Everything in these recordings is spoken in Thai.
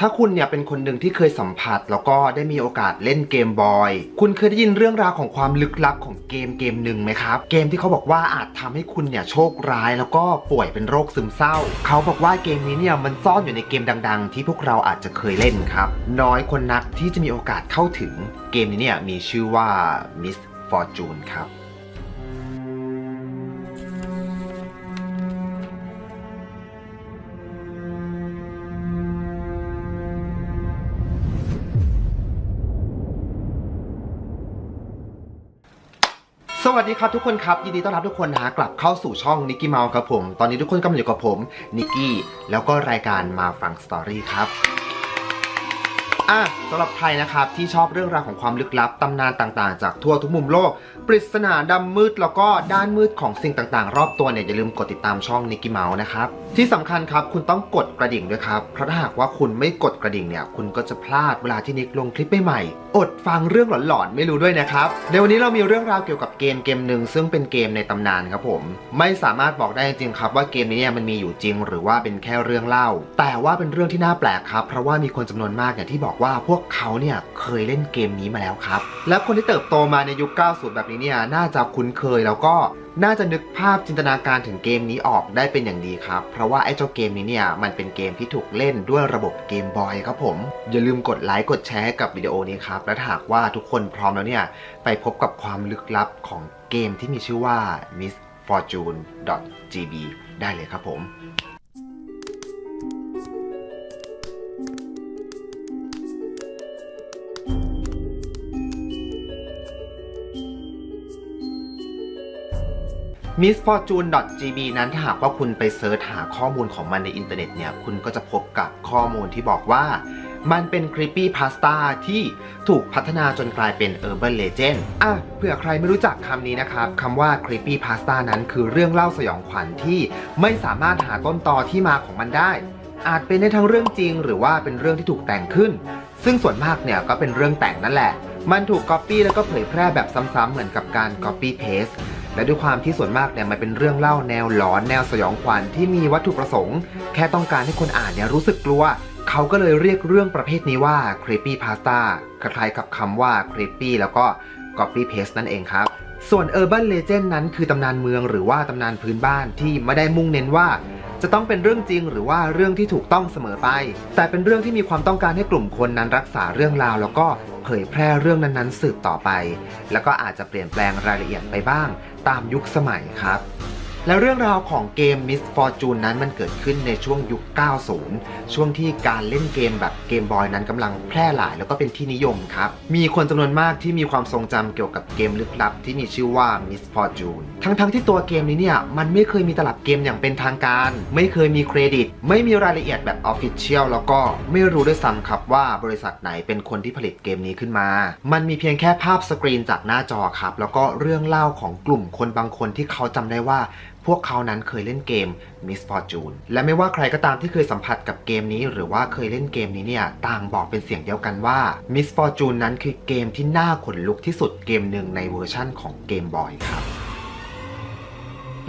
ถ้าคุณเนี่ยเป็นคนหนึ่งที่เคยสัมผัส แล้วก็ได้มีโอกาสเล่นเกมบอย คุณเคยได้ยินเรื่องราวของความลึกลับของเกมเกมหนึ่งไหมครับ เกมที่เขาบอกว่าอาจทำให้คุณเนี่ยโชคร้าย แล้วก็ป่วยเป็นโรคซึมเศร้า เขาบอกว่าเกมนี้เนี่ยมันซ่อนอยู่ในเกมดัง ๆ ที่พวกเราอาจจะเคยเล่นครับ น้อยคนนักที่จะมีโอกาสเข้าถึง เกมนี้เนี่ยมีชื่อว่า Miss Fortune ครับ สวัสดีครับทุกคนครับยินดีต้อนรับทุกคนนะกลับเข้าสู่ช่องนิกกี้เมาส์ครับผม ตอนนี้ทุกคนกำลังอยู่กับผมนิกกี้แล้วก็รายการมาฟังสตอรี่ครับ อะสำหรับใครนะครับที่ชอบเรื่องราวของความลึกลับตำนานต่างๆ จากทั่วทุกมุมโลก ปริศนาดำมืดแล้วก็ด้านมืดของสิ่งต่างๆ รอบตัวเนี่ยอย่าลืมกดติดตามช่องนิกกี้เมาส์นะครับที่สำคัญครับคุณต้องกดกระดิ่งด้วยครับเพราะถ้าหากว่าคุณไม่กดกระดิ่งเนี่ยคุณก็จะพลาดเวลาที่นิกลงคลิปใหม่ๆอดฟังเรื่องหลอนๆไม่รู้ด้วยนะครับในวันนี้เรามีเรื่องราวเกี่ยวกับเกมเกมหนึ่งซึ่งเป็นเกมในตำนานครับผมไม่สามารถบอกได้จริงๆครับว่าเกมนี้เนี่ยมันมีอยู่จริง หรือว่าเป็นแค่เรื่องเล่า แต่ว่าเป็นเรื่องที่น่าแปลกครับเพราะว่ามีคนจำนวนมากเนี่ยที่บอกว่าพวกเขาเนี่ยเคยเล่นเกมนี้มาแล้วครับ และคนที่เติบโตมาในยุค 90 แบบนี้เนี่ยน่าจะคุ้นเคยแล้วก็น่าจะนึกภาพจินตนาการถึงเกมนี้ออกได้เป็นอย่างดีครับ เพราะว่าไอ้เจ้าเกมนี้เนี่ยมันเป็นเกมที่ถูกเล่นด้วยระบบเกมบอยครับผม อย่าลืมกดไลค์กดแชร์กับวิดีโอนี้ครับ และหากว่าทุกคนพร้อมแล้วเนี่ยไปพบกับความลึกลับของเกมที่มีชื่อว่า Miss Fortune GB ได้เลยครับผม Miss Fortune GB นั้นถ้าหากว่าคุณไปเซิร์ชหาข้อมูลของมันในอินเทอร์เน็ตเนี่ย คุณก็จะพบกับข้อมูลที่บอกว่า มันเป็น Creepy Pasta ที่ถูกพัฒนาจนกลายเป็น Urban Legend อะเผื่อใครไม่รู้จักคำนี้นะครับคำว่า Creepy Pasta นั้นคือเรื่องเล่าสยองขวัญที่ไม่สามารถหาต้นตอที่มาของมันได้ อาจเป็นในทั้งเรื่องจริง หรือว่าเป็นเรื่องที่ถูกแต่งขึ้น ซึ่งส่วนมากเนี่ยก็เป็นเรื่องแต่งนั่นแหละ มันถูก Copy แล้วก็เผยแพร่แบบซ้ำๆเหมือนกับการ Copy Paste และด้วยความที่ส่วนมากเนี่ยมันเป็นเรื่องเล่าแนวหลอนแนวสยองขวัญที่มีวัตถุประสงค์ แค่ต้องการให้คนอ่านเนี่ยรู้สึกกลัว เขาก็เลยเรียกเรื่องประเภทนี้ว่า creepy pasta คล้ายๆกับคำว่า creepy แล้วก็ copy paste นั่นเองครับ ส่วน urban legend นั้นคือตำนานเมืองหรือว่าตำนานพื้นบ้านที่ไม่ได้มุ่งเน้นว่า จะต้องเป็นเรื่องจริง หรือว่าเรื่องที่ถูกต้องเสมอไป แต่เป็นเรื่องที่มีความต้องการให้กลุ่มคนนั้นรักษาเรื่องราว แล้วก็เผยแพร่เรื่องนั้นๆ สืบต่อไป แล้วก็อาจจะเปลี่ยนแปลงรายละเอียดไปบ้าง ตามยุคสมัยครับ และเรื่องราวของเกม Miss Fortune นั้นมันเกิดขึ้นในช่วงยุค 90 ช่วงที่การเล่นเกมแบบเกมบอยนั้นกำลังแพร่หลายแล้วก็เป็นที่นิยมครับ มีคนจำนวนมากที่มีความทรงจำเกี่ยวกับเกมลึกลับที่มีชื่อว่า Miss Fortune ทั้งๆที่ตัวเกมนี้เนี่ยมันไม่เคยมีตลับเกมอย่างเป็นทางการ ไม่เคยมีเครดิต ไม่มีรายละเอียดแบบ Official แล้วก็ไม่รู้ด้วยซ้ำครับว่าบริษัทไหนเป็นคนที่ผลิตเกมนี้ขึ้นมา มันมีเพียงแค่ภาพสกรีนจากหน้าจอครับแล้วก็เรื่องเล่าของกลุ่มคนบางคนที่เขาจำได้ว่า พวกเขานั้นเคยเล่นเกม Miss Fortune และไม่ว่าใครก็ตามที่เคยสัมผัสกับเกมนี้ หรือว่าเคยเล่นเกมนี้เนี่ยต่างบอกเป็นเสียงเดียวกันว่า Miss Fortune นั้นคือเกมที่น่าขนลุกที่สุดเกมหนึ่งในเวอร์ชั่นของเกมบอยครับ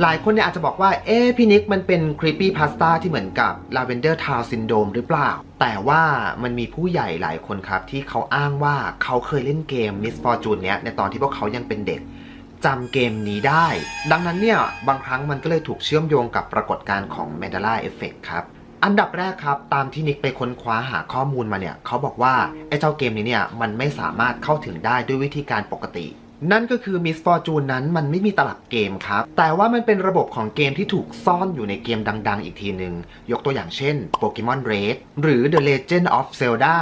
หลายคนเนี่ยอาจจะบอกว่า เอ๊ะพี่นิกมันเป็น creepy pasta ที่เหมือนกับ lavender town syndrome หรือเปล่า แต่ว่ามันมีผู้ใหญ่หลายคนครับ ที่เขาอ้างว่าเขาเคยเล่นเกม Miss Fortune เนี้ยในตอนที่พวกเขายังเป็นเด็ก จำเกมนี้ได้ ดังนั้นเนี่ย บางครั้งมันก็เลยถูกเชื่อมโยงกับปรากฏการณ์ของ Mandela Effect ครับ อันดับแรกครับ ตามที่นิกไปค้นคว้าหาข้อมูลมาเนี่ย เขาบอกว่า ไอ้เจ้าเกมนี้เนี่ย มันไม่สามารถเข้าถึงได้ด้วยวิธีการปกติ นั่นก็คือ Miss Fortune นั้นมันไม่มีตลับเกมครับ แต่ว่ามันเป็นระบบของเกมที่ถูกซ่อนอยู่ในเกมดังๆ อีกทีหนึ่ง ยกตัวอย่างเช่น Pokemon Red หรือ The Legend of Zelda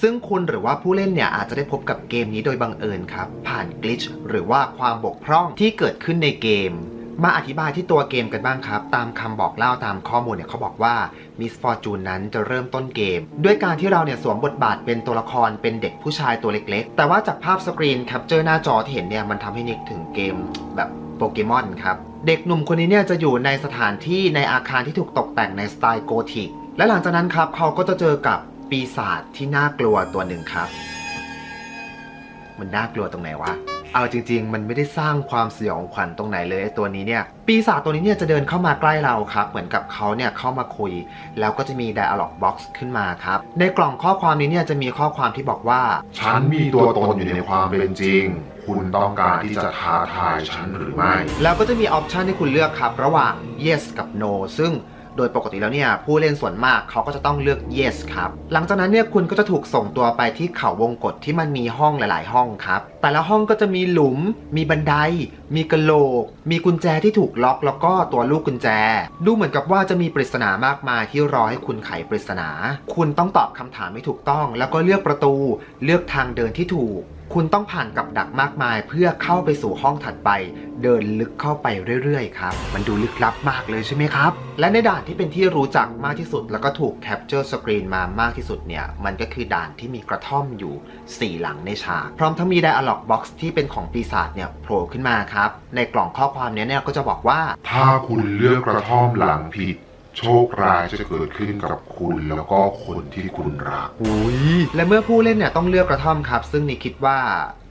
ซึ่งคุณหรือว่าผู้เล่นเนี่ย อาจจะได้พบกับเกมนี้โดยบังเอิญครับ ผ่านกลิชหรือว่าความบกพร่องที่เกิดขึ้นในเกม มาอธิบายที่ตัวเกมกันบ้างครับ ตามคำบอกเล่าตามข้อมูลเนี่ยเขาบอกว่า Miss Fortune นั้นจะเริ่มต้นเกม ด้วยการที่เราเนี่ยสวมบทบาทเป็นตัวละครเป็นเด็กผู้ชายตัวเล็กๆ แต่ว่าจากภาพสกรีนแคปเจอร์หน้าจอที่เห็นเนี่ยมันทำให้นึกถึงเกมแบบโปเกมอนครับ เด็กหนุ่มคนนี้เนี่ยจะอยู่ในสถานที่ในอาคารที่ถูกตกแต่งในสไตล์โกธิกและหลังจากนั้นครับเขาก็จะเจอกับปีศาจที่น่ากลัวตัวหนึ่งครับ มันน่ากลัวตรงไหนวะ เอาจริง ๆ มันไม่ได้สร้างความสยองขวัญตรงไหนเลยไอ้ตัวนี้เนี่ย ปีศาจตัวนี้เนี่ยจะเดินเข้ามาใกล้เราครับ เหมือนกับเขาเนี่ยเข้ามาคุย แล้วก็จะมี dialog box ขึ้นมาครับ ในกล่องข้อความนี้เนี่ยจะมีข้อความที่บอกว่า ฉันมีตัวตนอยู่ในความเป็นจริง คุณต้องการที่จะท้าทายฉันหรือไม่ แล้วก็จะมีออปชันให้คุณเลือกครับ ระหว่าง yes กับ no ซึ่งโดยปกติแล้วเนี่ยผู้เล่นส่วนมากเขาก็จะต้องเลือก yes ครับ หลังจากนั้นเนี่ยคุณก็จะถูกส่งตัวไปที่เขาวงกฏที่มันมีห้องหลาย ๆ ห้องครับแต่ละห้องก็จะมีหลุม มีบันได มีกระโหลก มีกุญแจที่ถูกล็อกแล้วก็ตัวลูกกุญแจ ดูเหมือนกับว่าจะมีปริศนามากมายที่รอให้คุณไขปริศนา คุณต้องตอบคำถามให้ถูกต้อง แล้วก็เลือกประตู เลือกทางเดินที่ถูก คุณต้องผ่านกับดักมากมาย เพื่อเข้าไปสู่ห้องถัดไป เดินลึกเข้าไปเรื่อยๆครับ มันดูลึกลับมากเลยใช่ไหมครับ และในด่านที่เป็นที่รู้จักมากที่สุด แล้วก็ถูกแคปเจอร์สกรีนมามากที่สุดเนี่ย มันก็คือด่านที่มีกระท่อมอยู่ 4 หลังในฉาก พร้อมทั้งมีไดอาร dialog box ที่เป็นของปีศาจเนี่ยโผล่ขึ้นมาครับ ในกล่องข้อความเนี้ยเนี่ยก็จะบอกว่า ถ้าคุณเลือกกระท่อมหลังผิด โชคร้ายจะเกิดขึ้นกับคุณแล้วก็คนที่คุณรัก อุ้ยและเมื่อผู้เล่นเนี่ยต้องเลือกกระท่อมครับ ซึ่งนี่คิดว่า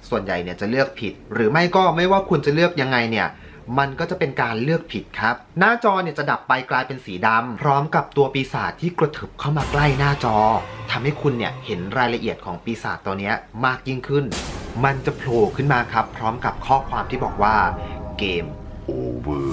ส่วนใหญ่เนี่ยจะเลือกผิด หรือไม่ก็ไม่ว่าคุณจะเลือกยังไงเนี่ยมันก็จะเป็นการเลือกผิดครับ หน้าจอเนี่ยจะดับไปกลายเป็นสีดำพร้อมกับตัวปีศาจที่กระเถิบเข้ามาใกล้หน้าจอทำให้คุณเนี่ยเห็นรายละเอียดของปีศาจตัวเนี้ยมากยิ่งขึ้น มันจะโผล่ขึ้นมาครับ พร้อมกับข้อความที่บอกว่าเกม over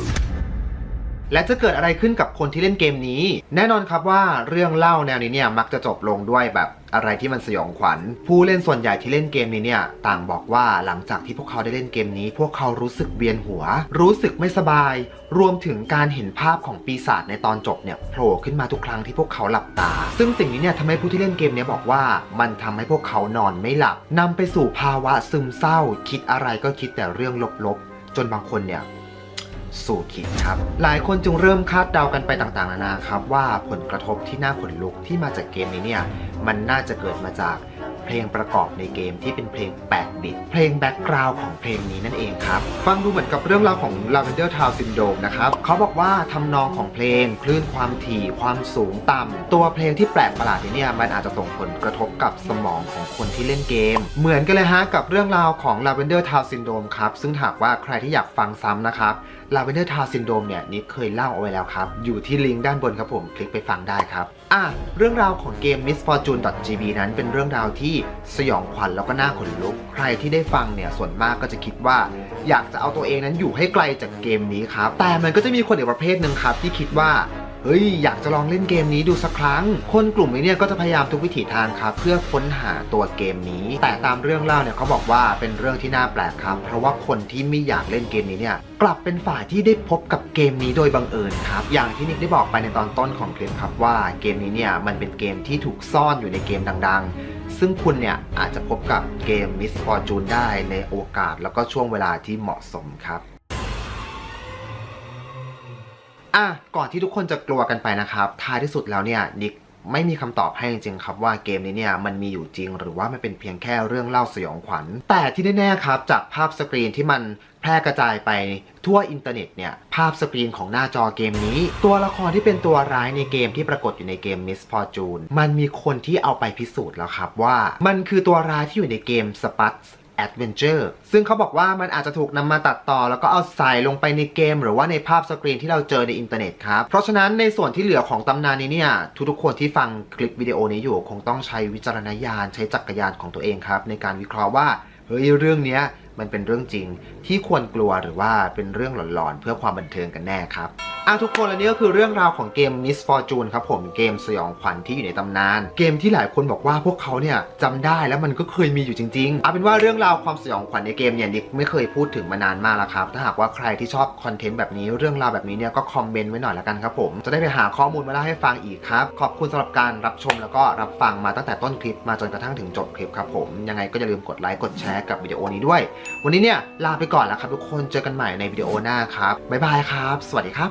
และจะเกิดอะไรขึ้นกับคนที่เล่นเกมนี้ แน่นอนครับว่าเรื่องเล่าแนวนี้เนี่ยมักจะจบลงด้วยแบบอะไรที่มันสยองขวัญ ผู้เล่นส่วนใหญ่ที่เล่นเกมนี้เนี่ย ต่างบอกว่าหลังจากที่พวกเขาได้เล่นเกมนี้ พวกเขารู้สึกเวียนหัว รู้สึกไม่สบาย รวมถึงการเห็นภาพของปีศาจในตอนจบเนี่ยโผล่ขึ้นมาทุกครั้งที่พวกเขาหลับตา ซึ่งสิ่งนี้เนี่ยทำให้ผู้ที่เล่นเกมเนี้บอกว่า มันทำให้พวกเขานอนไม่หลับนำไปสู่ภาวะซึมเศร้า คิดอะไรก็คิดแต่เรื่องลบๆจนบางคนเนี่ย สู่ขีดครับ หลายคนจึงเริ่มคาดเดากันไปต่างๆนานาครับ ว่าผลกระทบที่น่าขนลุกที่มาจากเกมนี้เนี่ยมันน่าจะเกิดมาจากเพลงประกอบในเกมที่เป็นเพลง 8 บิต เพลงแบ็กกราวด์ของเพลงนี้นั่นเองครับ ฟังดูเหมือนกับเรื่องราวของ Lavender Town Syndrome นะครับ เขาบอกว่าทำนองของเพลง คลื่นความถี่ ความสูงต่ำ ตัวเพลงที่แปลกประหลาดนี้เนี่ย มันอาจจะส่งผลกระทบกับสมองของคนที่เล่นเกม เหมือนกันเลยฮะกับเรื่องราวของ Lavender Town Syndrome ครับ ซึ่งหากว่าใครที่อยากฟังซ้ำนะครับ Lavender Town Syndrome เนี่ยนิกเคยเล่าเอาไว้แล้วครับ อยู่ที่ลิงก์ด้านบนครับผม คลิกไปฟังได้ครับ อะ เรื่องราวของเกม misfortune.gb นั้นเป็นเรื่องราวที่สยองขวัญแล้วก็น่าขนลุก ใครที่ได้ฟังเนี่ยส่วนมากก็จะคิดว่า อยากจะเอาตัวเองนั้นอยู่ให้ไกลจากเกมนี้ครับ แต่มันก็จะมีคนอีกประเภทหนึ่งครับที่คิดว่า เฮ้ยอยากจะลองเล่นเกมนี้ดูสักครั้ง คนกลุ่มนี้เนี่ยก็จะพยายามทุกวิถีทางครับเพื่อค้นหาตัวเกมนี้ แต่ตามเรื่องเล่าเนี่ยเขาบอกว่าเป็นเรื่องที่น่าแปลกครับ เพราะว่าคนที่ไม่อยากเล่นเกมนี้เนี่ยกลับเป็นฝ่ายที่ได้พบกับเกมนี้โดยบังเอิญครับ อย่างที่นิกได้บอกไปในตอนต้นของคลิปครับว่าเกมนี้เนี่ยมันเป็นเกมที่ถูกซ่อนอยู่ในเกมดังๆ ซึ่งคุณเนี่ยอาจจะพบกับเกม Miss Fortune ได้ในโอกาสแล้วก็ช่วงเวลาที่เหมาะสมครับ อะก่อนที่ทุกคนจะกลัวกันไปนะครับท้ายที่สุดแล้วเนี่ยนิกไม่มีคำตอบให้จริงๆครับว่าเกมนี้เนี่ยมันมีอยู่จริง หรือว่ามันเป็นเพียงแค่เรื่องเล่าสยองขวัญ แต่ที่แน่ๆครับจากภาพสกรีนที่มันแพร่กระจายไปทั่วอินเทอร์เน็ตเนี่ยภาพสกรีนของหน้าจอเกมนี้ ตัวละครที่เป็นตัวร้ายในเกมที่ปรากฏอยู่ในเกม Miss Fortune มันมีคนที่เอาไปพิสูจน์แล้วครับว่า มันคือตัวร้ายที่อยู่ในเกม Adventure ซึ่งเขาบอกว่ามันอาจจะถูกนำมาตัดต่อ แล้วก็เอาใส่ลงไปในเกม หรือว่าในภาพสกรีนที่เราเจอในอินเทอร์เน็ตครับ เพราะฉะนั้นในส่วนที่เหลือของตำนานนี้เนี่ยทุกๆคนที่ฟังคลิปวิดีโอนี้อยู่ คงต้องใช้วิจารณญาณใช้จักรยานของตัวเองครับ ในการวิเคราะห์ว่าเฮ้ยเรื่องนี้มันเป็นเรื่องจริงที่ควรกลัวหรือว่าเป็นเรื่องหลอนๆเพื่อความบันเทิงกันแน่ครับ อะทุกคนและนี่ก็คือเรื่องราวของเกม Miss Fortune ครับผมเกมสยองขวัญที่อยู่ในตำนาน เกมที่หลายคนบอกว่าพวกเขาเนี่ยจำได้แล้วมันก็เคยมีอยู่จริงๆเอาเป็นว่าเรื่องราวความสยองขวัญในเกมเนี่ยนิกไม่เคยพูดถึงมานานมากแล้วครับถ้าหากว่าใครที่ชอบคอนเทนต์แบบนี้เรื่องราวแบบนี้เนี่ยก็คอมเมนต์ไว้หน่อยละกันครับผมจะได้ไปหาข้อมูลมาเล่าให้ฟังอีกครับขอบคุณสำหรับการรับชมแล้วก็รับฟังมาตั้งแต่ต้นคลิปมาจนกระทั่งถึงจบคลิปครับผมยังไงก็อย่าลืมกดไลค์กดแชร์กับวิดีโอนี้ด้วย วันนี้เนี่ยลาไปก่อนแล้วครับทุกคนเจอกันใหม่ในวิดีโอหน้าครับบ๊ายบายครับ สวัสดีครับ